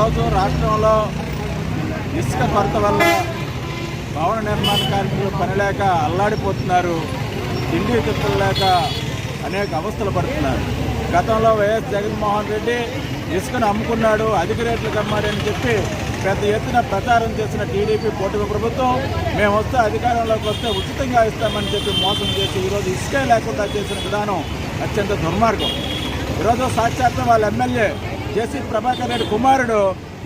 ఈరోజు రాష్ట్రంలో ఇసుక కొరత వల్ల భవన నిర్మాణ కార్మికులు పని లేక అల్లాడిపోతున్నారు తిండి తిప్పలు లేక అనేక అవస్థలు పడుతున్నారు. గతంలో వైఎస్ జగన్మోహన్ రెడ్డి ఇసుకను అమ్ముకున్నాడు అధిక రేట్లు కమ్మాడని చెప్పి పెద్ద ఎత్తున ప్రచారం చేసిన టీడీపీ కూటమి ప్రభుత్వం మేము వస్తే అధికారంలోకి వస్తే ఉచితంగా ఇస్తామని చెప్పి మోసం చేసి ఈరోజు ఇసుకే లేకుండా చేసిన విధానం అత్యంత దుర్మార్గం. ఈరోజు సాక్షాత్తు వాళ్ళ ఎమ్మెల్యే జస్టిస్ ప్రభాకర్ రెడ్డి కుమారుడు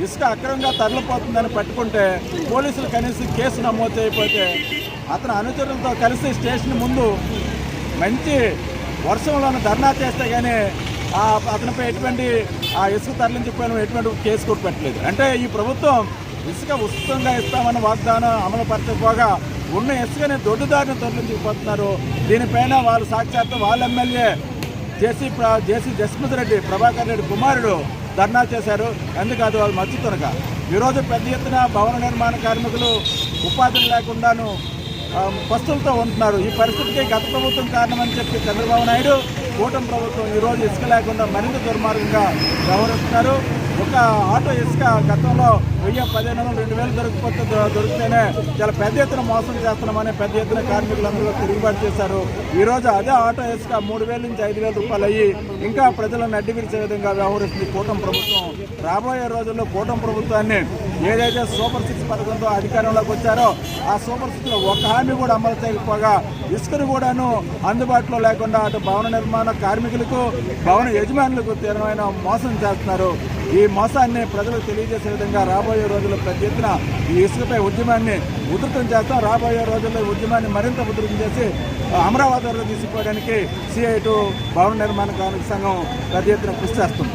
ఇసుక అక్రమంగా తరలిపోతుందని పట్టుకుంటే పోలీసులు కనీసం కేసు నమోదు చేయకపోతే అతను అనుచరులతో కలిసి స్టేషన్ ముందు మంచి వర్షంలోనే ధర్నా చేస్తే కానీ ఆ అతనిపై ఎటువంటి ఆ ఇసుక తరలించిపోయిన ఎటువంటి కేసు కూడా పెట్టలేదు. అంటే ఈ ప్రభుత్వం ఇసుక ఉచితంగా ఇస్తామన్న వాగ్దానం అమలు పరచకపోగా ఉన్న ఇసుకని దొడ్డుదారిని తరలించుకుపోతున్నారు. దీనిపైన వాళ్ళు సాక్షాత్తు వాళ్ళ MLA JC JC Jasmith Reddy Prabhakar Reddy కుమారుడు ధర్నా చేశారు. ఎందుకు అది వాళ్ళు మచ్చుతునక ఈరోజు పెద్ద ఎత్తున భవన నిర్మాణ కార్మికులు ఉపాధులు లేకుండాను పస్తులతో ఉంటున్నారు. ఈ పరిస్థితికి గత ప్రభుత్వం కారణమని చెప్పి చంద్రబాబు నాయుడు కూటమి ప్రభుత్వం ఈరోజు ఇసుక లేకుండా మరింత దుర్మార్గంగా వ్యవహరిస్తున్నారు. ఒక ఆటో ఇసుక గతంలో వెయ్యి పదిహేను వందలు రెండు వేలు దొరికిపోతే దొరికితేనే చాలా పెద్ద ఎత్తున మోసం చేస్తున్నామని పెద్ద ఎత్తున కార్మికులందరూ తిరుగుబాటు చేశారు. ఈరోజు అదే ఆటో ఇసుక మూడు వేల నుంచి ఐదు వేల రూపాయలు అయ్యి ఇంకా ప్రజలను అడ్డి విరిచే విధంగా వ్యవహరిస్తుంది కూటమి ప్రభుత్వం. రాబోయే రోజుల్లో కూటమి ప్రభుత్వాన్ని ఏదైతే సూపర్ సిక్స్ పథకంతో అధికారంలోకి వచ్చారో ఆ సూపర్ సిక్స్లో ఒక హామీ కూడా అమలు చేయకపోగా ఇసుకను కూడాను అందుబాటులో లేకుండా అటు భవన నిర్మాణ కార్మికులకు భవన యజమానులకు తీవ్రమైన మోసం చేస్తున్నారు. ఈ మోసాన్ని ప్రజలకు తెలియజేసే విధంగా రాబోయే రోజుల్లో పెద్ద ఎత్తున ఈ ఇసుకపై ఉద్యమాన్ని ఉధృతం చేస్తాం రాబోయే రోజుల్లో ఉద్యమాన్ని మరింత ఉధృతం చేసి అమరావతిలో తీసుకుపోవడానికి సిఐటు భవన నిర్మాణ కార్మిక సంఘం పెద్ద ఎత్తున కృషి చేస్తుంది.